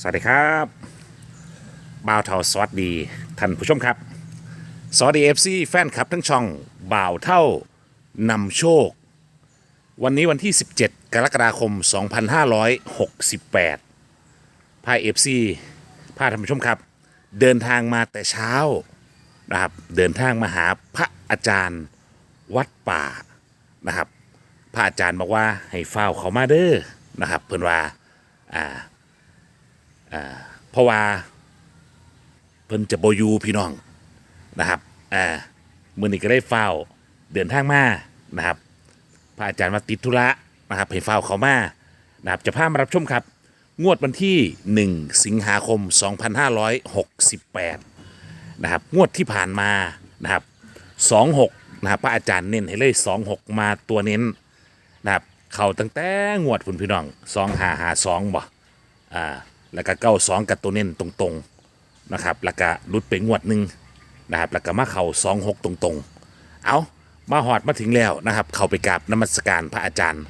สวัสดีครับบ่าวเท่าสวัสดีท่านผู้ชมครับ สวัสดีเอฟซีแฟนคลับทั้งช่องบ่าวเท่านำโชค วันนี้วันที่ 17 กรกฎาคม 2568พาเอฟซีพาท่านผู้ชมครับ เดินทางมาแต่เช้านะครับเดินทางมาหาพระอาจารย์วัดป่านะครับ พระอาจารย์บอกว่าให้เฝ้าเขามาเด้อนะครับ เพิ่นว่า เพราะว่า เพิ่นจะบอยูพี่น้องนะครับอ่ามือนี้ก็ได้เฝ้าเดินทางมานะครับพระอาจารย์มาติดธุระนะครับให้เฝ้าเขามานะครับจะพามารับชมครับ งวดวันที่ 1 สิงหาคม 2568 นะครับ งวดที่ผ่านมานะครับ26นะครับพระอาจารย์เน้นให้เลย 26 มาตัวเน้นนะครับ เขาตั้งแต่งวดคุณพี่น้อง 2 5 5 2บ่อ่า แล้วก็เก้าสองกับตัวเน้นตรงๆนะครับแล้วก็รุดไปงวดหนึ่งนะครับแล้วก็มาเข่าสองหกตรงๆ เอามาหอดมาถึงแล้วนะครับ เข้าไปกราบนมัสการพระอาจารย์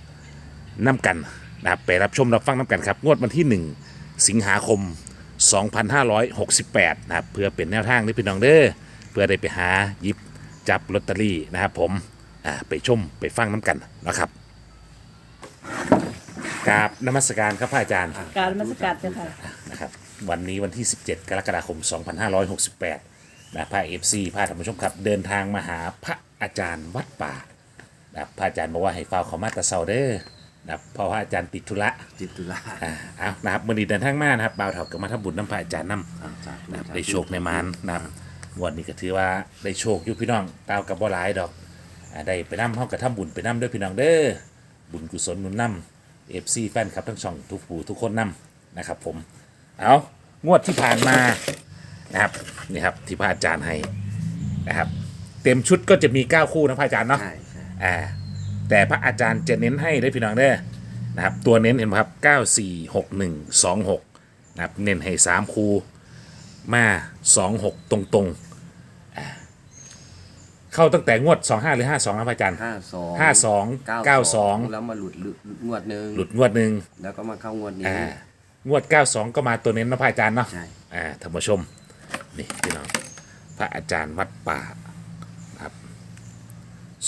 น้ำกันนะครับไปรับชมรับฟังน้ำกันครับ งวดวันที่ 1 สิงหาคม 2568 นะครับเพื่อเป็นแนวทางที่พี่น้องเด้อเพื่อได้ไปหาหยิบจับลอตเตอรี่นะครับผมอ่าไปชมไปฟังน้ำกันนะครับ กราบนมัสการครับพระอาจารย์ การนมัสการเจ้าค่ะ นะครับวันนี้วันที่ 17 กรกฎาคม 2568นะพระเอฟซีพระธรรมชมครับ เดินทางมาหาพระอาจารย์วัดป่านะครับพระอาจารย์บอกว่าให้เฝ้าเขามาแตะเซาเด้อนะครับเพราะว่าอาจารย์ติดธุระจิตตุลาอ่าเอานะครับมื่อนี้เดินทางมานะครับบ่าวเถากับมาทำบุญน้ำพระอาจารย์น้ำอ่าสาธุนะครับสาธุได้โชคในมานนะครับงวันนี้ก็ถือว่าได้โชคอยู่พี่น้องตาวกับบ่หลายดอกอ่าได้ไปน้ำห้องกระทำบุญไปน้ำด้วยพี่น้องเด้อบุญกุศลหนุนน้ำ เอฟซีแฟนครับทั้งช่องทุกผู้ทุกคนน้ำนะครับ ผม เอางวดที่ผ่านมานะครับนี่ครับที่พระอาจารย์ให้นะครับ เต็มชุดก็จะมี 9 คู่นะพระอาจารย์เนาะใช่ใช่อ่าแต่พระอาจารย์จะเน้นให้ได้พี่น้องเด้อนะครับ ตัวเน้นเห็นไหมครับ 9 4 6 1 2 6นะครับเน้นให้ 3 คูมา 2 6 ตรงตรงๆอ่า เข้าตั้งแต่งวด 25 หรือ 52นะพระอาจารย์ ห้าสองห้าสองเก้าสองแล้วมาหลุดหลุดหลุดงวดหนึ่งหลุดงวดหนึ่งแล้วก็มาเข้างวดนี้ อ่างวด 92 ก็มาตัวเน้นนะพระอาจารย์เนาะใช่ อ่าท่านผู้ชมนี่พี่น้องพระอาจารย์วัดป่านะครับ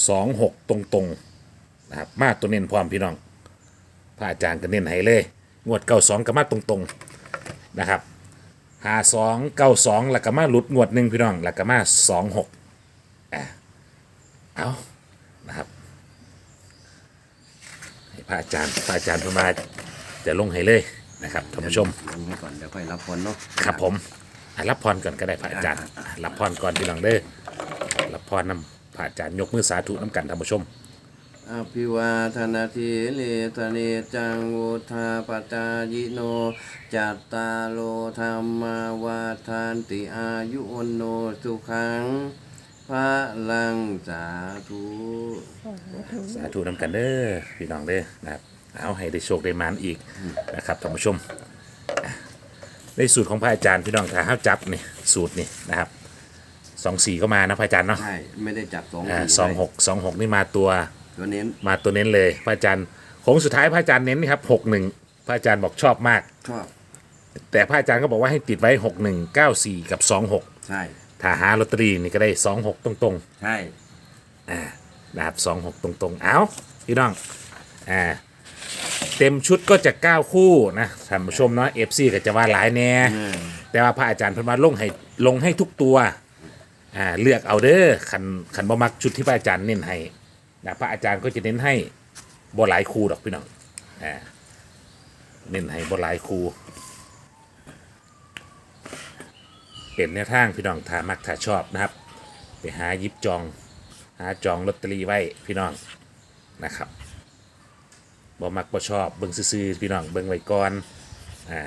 สองหกตรงๆนะครับมาตัวเน้นพร้อมพี่น้อง พระอาจารย์ก็เน้นให้เลย งวดเก้าสองก็มาตรงๆนะครับ หาสองเก้าสองแล้วก็มาหลุดงวดหนึ่งพี่น้องแล้วก็มาสองหกอ่า เอานะครับให้พระอาจารย์พระอาจารย์เพนมาจะลงให้เลยนะครับท่านผู้ชมลงให้ก่อนเดี๋ยวค่อยรับพรเนาะครับผมอะรับพรก่อนก็ได้พระอาจารย์อะรับพรก่อนพี่น้องเด้อรับพรนำพระอาจารย์ยกมือสาธุน้ำกันท่านผู้ชมอภิวาทนาทีเลตเนจังวุธาปจายโน จัตตาโลธรรมาวาทานติอายุวันโนสุขัง พระลังสาธุสาธุน้ำกันเด้อพี่น้องเด้อนะครับเอาให้ได้โชคได้มานอีกนะครับท่านผู้ชมอะในสูตรของพระอาจารย์พี่น้องถ้าห้าจับนี่สูตรนี่นะครับสองสี่ก็มานะพระอาจารย์เนาะใช่ไม่ได้จับสองอ่าสี่สองหกสองหกนี่มาตัวตัวเน้นมาตัวเน้นเลยพระอาจารย์โค้งสุดท้ายพระอาจารย์เน้นนี่ครับหกหนึ่งพระอาจารย์บอกชอบมาก ชอบแต่พระอาจารย์ก็บอกว่าให้ติดไว้หกหนึ่งเก้าสี่กับสองหก ใช่ ถ้าหาลอตเตอรี่นี่ก็ได้สองหกตรงใช่ๆนะครับสองหกตรงๆ เอาพี่น้อง อ่า เต็มชุดก็จะ 9 คู่นะท่านผู้ชมเนาะเอฟซีก็จะว่าหลายแน่ อืม แต่ว่าพระอาจารย์เพิ่นมาลงให้ลงให้ทุกตัว อ่า เลือกเอาเด้อขันขันบ่มักชุดที่พระอาจารย์เน้นให้นะพระอาจารย์ก็จะเน้นให้บ่หลายคู่ดอกพี่น้อง อ่า เน้นให้บ่หลายคู่ เป็นแนวทางพี่น้องถ้ามักถ้าชอบนะครับ ไปหายิบจอง หาจองลอตเตอรี่ไว้พี่น้องนะครับบ่มักบ่ชอบเบิ่งซื่อๆพี่น้องเบิ่งไว้ก่อนอ่า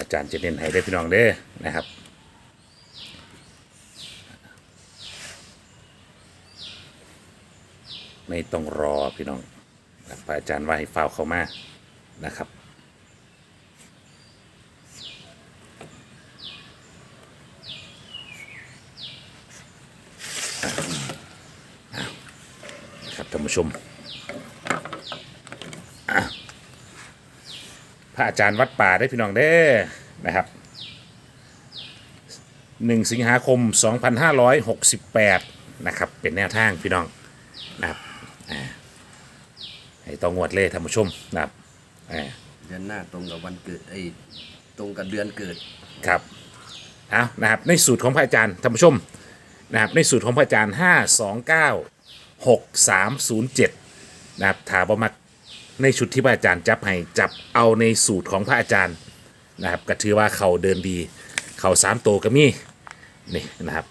อาจารย์จะเน้นให้ได้พี่น้องเด้อนะครับไม่ต้องรอพี่น้องพระอาจารย์ว่าให้ฝ้าวเข้ามานะครับ ครับท่านผู้ชมอะ พระอาจารย์วัดป่าได้พี่น้องเด้อนะครับหนึ่งสิงหาคม 2568 นะครับ เป็นแนวทางพี่น้องนะครับอ่าให้ต้องงวดเลยท่านผู้ชมนะครับอ่าเดือนหน้าตรงกับวันเกิดไอ้ตรงกับเดือนเกิดครับเอานะครับในสูตรของพระอาจารย์ท่านผู้ชมนะครับในสูตรของพระอาจารย์ 529 6307นะครับถาบมัก ในชุดที่พระอาจารย์จับให้จับเอาในสูตรของพระอาจารย์นะครับก็ถือว่าเขาเดินดี เขาสามโตก็มีนี่นะครับ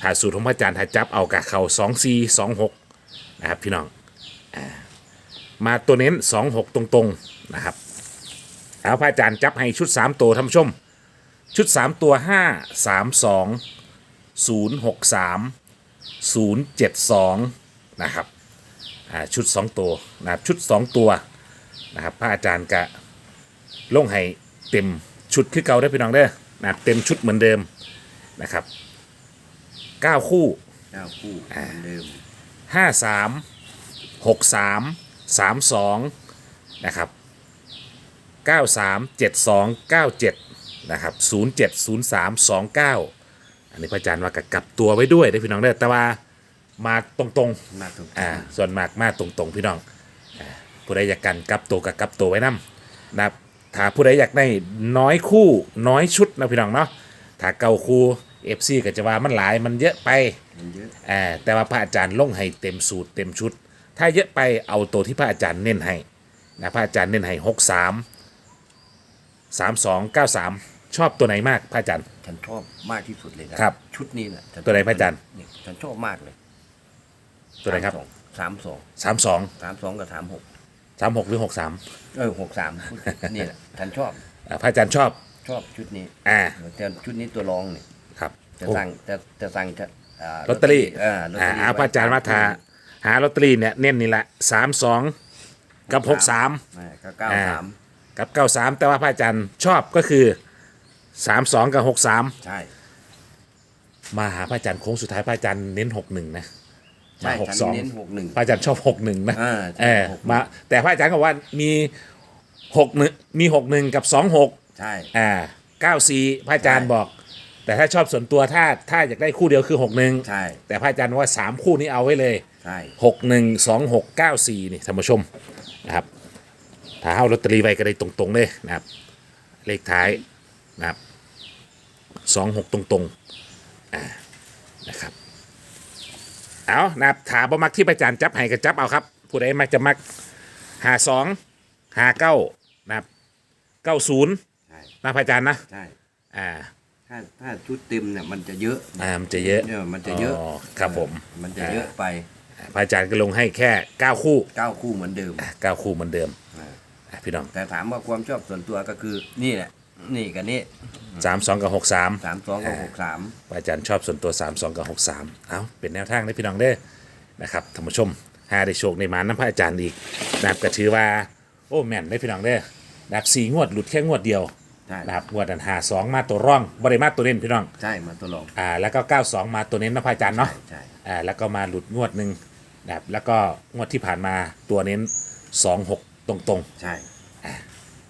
ถ้าสูตรของพระอาจารย์ถ้าจับเอากับเขา2 4 2 6นะครับพี่น้องอมาตัวเน้น2 6ตรงๆนะครับเอาพระอาจารย์จับให้ชุด3ตัวท่านผู้ชม ชุด3ตัว5 3 2 0 6 3 0 7 2 นะครับ อ่าชุด 2 ตัวนะครับชุด 2 ตัวนะครับพระอาจารย์กะลงให้เต็มชุดคือเก่าได้อพี่น้องเด้อนะครับเต็มชุดเหมือนเดิมนะครับ 9 คู่ เก้าคู่เหมือนเดิมห้าสามหกสามสามสองนะครับเก้าสามเจ็ดสองเก้าเจ็ดนะครับศูนย์เจ็ดศูนย์สามสองเก้าอันนี้พระอาจารย์ว่ากับกลับตัวไว้ด้วยได้อพี่น้องเด้อแต่ว่า มาตรงมาตรงๆ อ่าส่วนมากมาตรงๆพี่น้องอ่าผู้ใดอยากกันกลับตัวกับกลับตัวไว้นํนะครับถ้าผู้ใดอยากได้น้อยคู่น้อยชุดนะพี่น้องเนาะถ้าเก่าคู่เอฟซีก็จะว่ามันหลายมันเยอะไป มันเยอะอ่าแต่ว่าพระอาจารย์ลงให้เต็มสูตรเต็มชุด ถ้าเยอะไปเอาตัวที่พระอาจารย์เน้นให้นะพระอาจารย์เน้นให้หกสามสามสองเก้าสามชอบตัวไหนมากพระอาจารย์ ฉันชอบมากที่สุดเลยนะครับชุดนี้แหละฉัตัวไหนพระอาจารย์นี่ฉันชอบมากเลย ตัวไหนครับสามสองสามสองสามสองกับสามหกสามหกหรือหกสามเออหกสามนี่แหละฉันชอบพระอาจารย์ชอบชอบชุดนี้อ่าแต่ชุดนี้ตัวรองเนี่ยครับจะโอ้สั่งจะจะสั่งจะาลอตเตอรี่อ่าลอตเตอ่าอรี่เอาพระอาจารย์มาทาหาลอตเตอรี่เนี่ยเน้นนี่แหละสามสองกับหกสามอ่าก็เก้าอ่าสามกับเก้าสามแต่ว่าพระอาจารย์ชอบก็คือสามสองกับหกสามใช่มาหาพระอาจารย์โค้งสุดท้ายพระอาจารย์เน้นหกหนึ่งนะ ใช่มาหกฉันสองเน้นหกหนึ่ง พระอาจารย์ชอบหกหนึ่งนะอ่าใช่เออหกหนึ่ง มาแต่พระอาจารย์ก็บอกว่ามีหกหนึ่งมีหกหนึ่งกับสองหกใช่ อ่าเก้าสี่พระอาจารย์ใช่ บอก แต่ถ้าชอบส่วนตัวถ้าถ้าอยากได้คู่เดียวคือหกหนึ่งใช่แต่พระอาจารย์ว่าสามคู่นี้เอาไว้เลย ใช่หกหนึ่งสองหกเก้าสี่นี่ท่านผู้ชมนะครับถ้าเอาลอตเตอรี่ไว้ก็ได้ตรงๆเลยนะครับ เลขท้ายนะครับสองหกตรงๆอ่านะครับ เอานะครับถามบ่มักที่พระอาจารย์จับให้ก็จับเอาครับผู้ใดมักจะมักหาสองหาเก้านะครับเก้าศูนย์ใช่นะพระอาจารย์นะใช่อ่าถ้าถ้าชุดเต็มเนี่ยมันจะเยอะอ่ามันจะเยอะเนี่ยมันจะเยอะอ๋อครับผมมันจะเยอะไปพระอาจารย์ก็ลงให้แค่เก้าคู่เก้าคู่เหมือนเดิมเก้าคู่เหมือนเดิมอ่าอะพี่น้องแต่ถามว่าความชอบส่วนตัวก็คือนี่แหละ นี่กับนี่สามสองกับหกสามสามสองกับหกสามอาจารย์ชอบส่วนตัว3 2กับ6 3เอาเป็นแนวทางได้พี่น้องเด้อนะครับท่านผู้ชมหาได้โชคในหมาน้ำพระอาจารย์อีกนะครับก็ถือว่า โอ้แม่นได้พี่น้องเด้อนะครับสี่งวดหลุดแค่งวดเดียวใช่นะครับงวดอันหาสองมาตัวร่องบริมาตัวเน้นพี่น้องใช่มาตัวรองอ่าแล้วก็92มาตัวเน้นนะพระอาจารย์เนาะใช่อ่าแล้วก็มาหลุดงวดหนึ่งนะครับแล้วก็งวดที่ผ่านมาตัวเน้น2 6ตรงๆ ใช่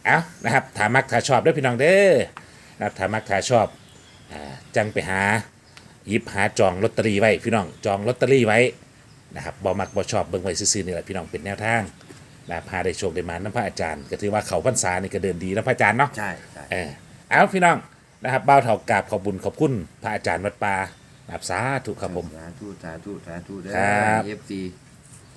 เอานะครับถามักถาชอบด้วยพี่น้องเด้อนะครับถามักถาชอบอ่าจังไปหาหยิบหาจองลอตเตอรี่ไว้พี่น้องจองลอตเตอรี่ไว้นะครับบ่มักบ่ชอบเบิ่งไว้ซื่อๆนี่แหละพี่น้องเป็นแนวทางนะพาได้โชคได้มาน้ำพระอาจารย์ ก็ถือว่าเขาพรรษานี่ก็เดินดีนะพระอาจารย์เนาะ ใช่ใช่ เออเอาพี่น้องนะครับบ้าวเท่ากราบขอบบุญขอบคุณพระอาจารย์วัดป่านะครับสาธุครับผม สาธุสาธุสาธุเด้ครับ เอฟซี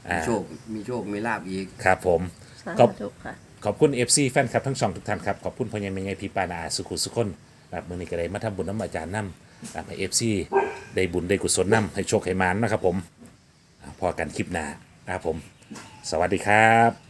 อ่ามีโชค มีโชค มีลาบอีก ครับผม สาธุค่ะ ขอบคุณ FC แฟนคลับทั้งสองทุกท่านครับ ขอบคุณพอยังมีไงพี่ปานาสุขุสุคนนะครับมือนี้ก็ได้มาทำบุญน้ำอาจารย์นำนะครับให้ FC ได้บุญได้กุศลน้ำให้โชคให้มานนะครับผมอ่าพอกันคลิปหน้านะครับผม สวัสดีครับ